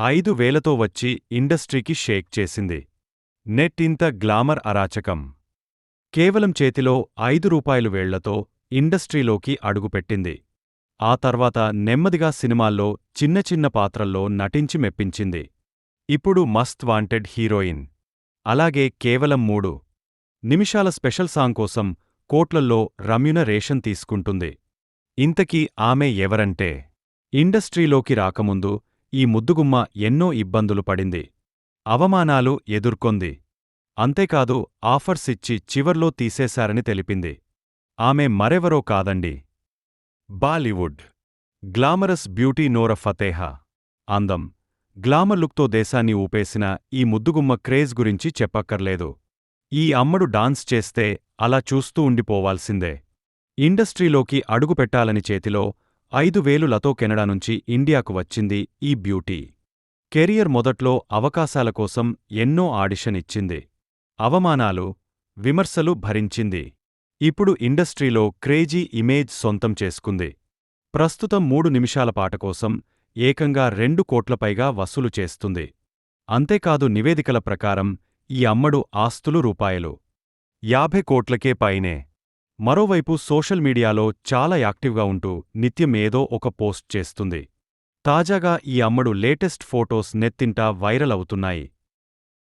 ఐదు వేలతో వచ్చి ఇండస్ట్రీకి షేక్ చేసింది. నెట్ ఇంత గ్లామర్ అరాచకం. కేవలం చేతిలో ఐదు రూపాయలు వేళ్ళతో ఇండస్ట్రీలోకి అడుగుపెట్టింది. ఆ తర్వాత నెమ్మదిగా సినిమాల్లో చిన్న చిన్న పాత్రల్లో నటించి మెప్పించింది. ఇప్పుడు మస్త్ వాంటెడ్ హీరోయిన్. అలాగే కేవలం మూడు. నిమిషాల స్పెషల్ సాంగ్ కోసం కోట్లల్లో రమ్యునరేషన్ తీసుకుంటుంది. ఇంతకీ ఆమె ఎవరంటే? ఇండస్ట్రీలోకి రాకముందు ఈ ముద్దుగుమ్మ ఎన్నో ఇబ్బందులు పడింది. అవమానాలు ఎదుర్కొంది. అంతేకాదు ఆఫర్స్ ఇచ్చి చివర్లో తీసేశారని తెలిపింది. ఆమె మరెవరో కాదండి. Bollywood. Glamorous beauty Nora Fatehi. అందం. గ్లామర్ లుక్తో దేశాన్ని ఊపేసిన ఈ ముద్దుగుమ్మ క్రేజ్ గురించి చెప్పక్కర్లేదు. ఈ అమ్మడు డాన్స్ చేస్తే అలా చూస్తూ ఉండిపోవాల్సిందే. ఇండస్ట్రీలోకి అడుగుపెట్టాలని చేతిలో ఐదు వేలు లతో కెనడా నుంచి ఇండియాకు వచ్చింది ఈ బ్యూటీ. కెరియర్ మొదట్లో అవకాశాల కోసం ఎన్నో ఆడిషన్ ఇచ్చింది. అవమానాలు విమర్శలు భరించింది. ఇప్పుడు ఇండస్ట్రీలో క్రేజీ ఇమేజ్ సొంతం చేసుకుంది. ప్రస్తుతం మూడు నిమిషాల పాట కోసం ఏకంగా రెండు కోట్లపైగా వసూలు చేస్తుంది. అంతేకాదు నివేదికల ప్రకారం ఈ అమ్మడు ఆస్తులు రూపాయలు. యాభై కోట్లకే పైనే. మరోవైపు సోషల్ మీడియాలో చాలా యాక్టివ్గా ఉంటూ నిత్యం ఏదో ఒక పోస్ట్ చేస్తుంది. తాజాగా ఈ అమ్మడు లేటెస్ట్ ఫోటోస్ నెత్తింటా వైరల్ అవుతున్నాయి.